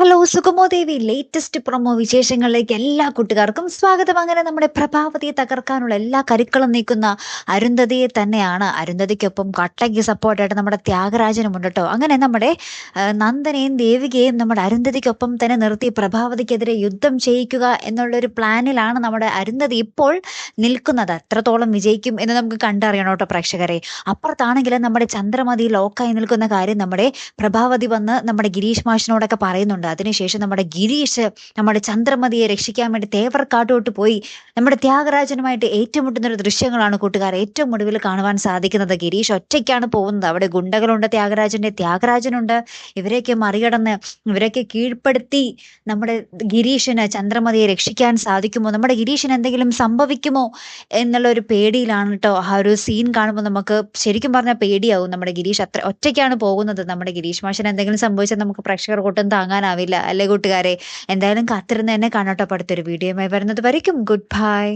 Hello Sukhamo Devi latest promo വിശേഷങ്ങളിലേക്ക് എല്ലാ കൂട്ടുകാർക്കും സ്വാഗതം. അങ്ങനെ നമ്മുടെ പ്രഭാവതിയെ തകർക്കാനുള്ള എല്ലാ കരുക്കളും നീക്കുന്ന അരുന്ധതിയെ തന്നെയാണ്. അരുന്ധതിക്കൊപ്പം കട്ടയ്ക്ക് സപ്പോർട്ടായിട്ട് നമ്മുടെ ത്യാഗരാജനും ഉണ്ട് കേട്ടോ അങ്ങനെ നമ്മുടെ നന്ദനയും ദേവികയെയും നമ്മുടെ അരുന്ധതിക്കൊപ്പം തന്നെ നിർത്തി പ്രഭാവതിക്കെതിരെ യുദ്ധം ചെയ്യിക്കുക എന്നുള്ളൊരു പ്ലാനിലാണ് നമ്മുടെ അരുന്ധതി ഇപ്പോൾ നിൽക്കുന്നത്. എത്രത്തോളം വിജയിക്കും എന്ന് നമുക്ക് കണ്ടറിയണം കേട്ടോ പ്രേക്ഷകരെ. അപ്പുറത്താണെങ്കിൽ നമ്മുടെ ചന്ദ്രമതി ലോക്കായി നിൽക്കുന്ന കാര്യം നമ്മുടെ പ്രഭാവതി വന്ന് നമ്മുടെ ഗിരീഷ് മാഷിനോടൊക്കെ പറയുന്നുണ്ട്. അതിനുശേഷം നമ്മുടെ ഗിരീഷ് നമ്മുടെ ചന്ദ്രമതിയെ രക്ഷിക്കാൻ വേണ്ടി തേവർ കാട്ടോട്ട് പോയി. നമ്മുടെ ത്യാഗരാജനുമായിട്ട് ഏറ്റുമുട്ടുന്ന ഒരു ദൃശ്യങ്ങളാണ് കൂട്ടുകാർ ഏറ്റവും ഒടുവിൽ കാണുവാൻ സാധിക്കുന്നത്. ഗിരീഷ് ഒറ്റയ്ക്കാണ് പോകുന്നത്. അവിടെ ഗുണ്ടകളുണ്ട് ത്യാഗരാജന്റെ ത്യാഗരാജനുണ്ട്. ഇവരെയൊക്കെ മറികടന്ന് ഇവരെയൊക്കെ കീഴ്പ്പെടുത്തി നമ്മുടെ ഗിരീഷിന് ചന്ദ്രമതിയെ രക്ഷിക്കാൻ സാധിക്കുമോ? നമ്മുടെ ഗിരീഷിന് എന്തെങ്കിലും സംഭവിക്കുമോ എന്നുള്ള ഒരു പേടിയിലാണ് കേട്ടോ ആ ഒരു സീൻ കാണുമ്പോൾ നമുക്ക് ശരിക്കും പറഞ്ഞാൽ പേടിയാവും. നമ്മുടെ ഗിരീഷ് അത്ര ഒറ്റയ്ക്കാണ് പോകുന്നത്. നമ്മുടെ ഗിരീഷ് മാഷൻ എന്തെങ്കിലും സംഭവിച്ചാൽ നമുക്ക് പ്രേക്ഷകർ കൂട്ടം താങ്ങാനാവില്ല. അല്ലേ കൂട്ടുകാരെ? എന്തായാലും കാത്തിരുന്ന് എന്നെ കാണാട്ടോ അടുത്തൊരു വീഡിയോയുമായി വരുന്നത് വരയ്ക്കും. Good bye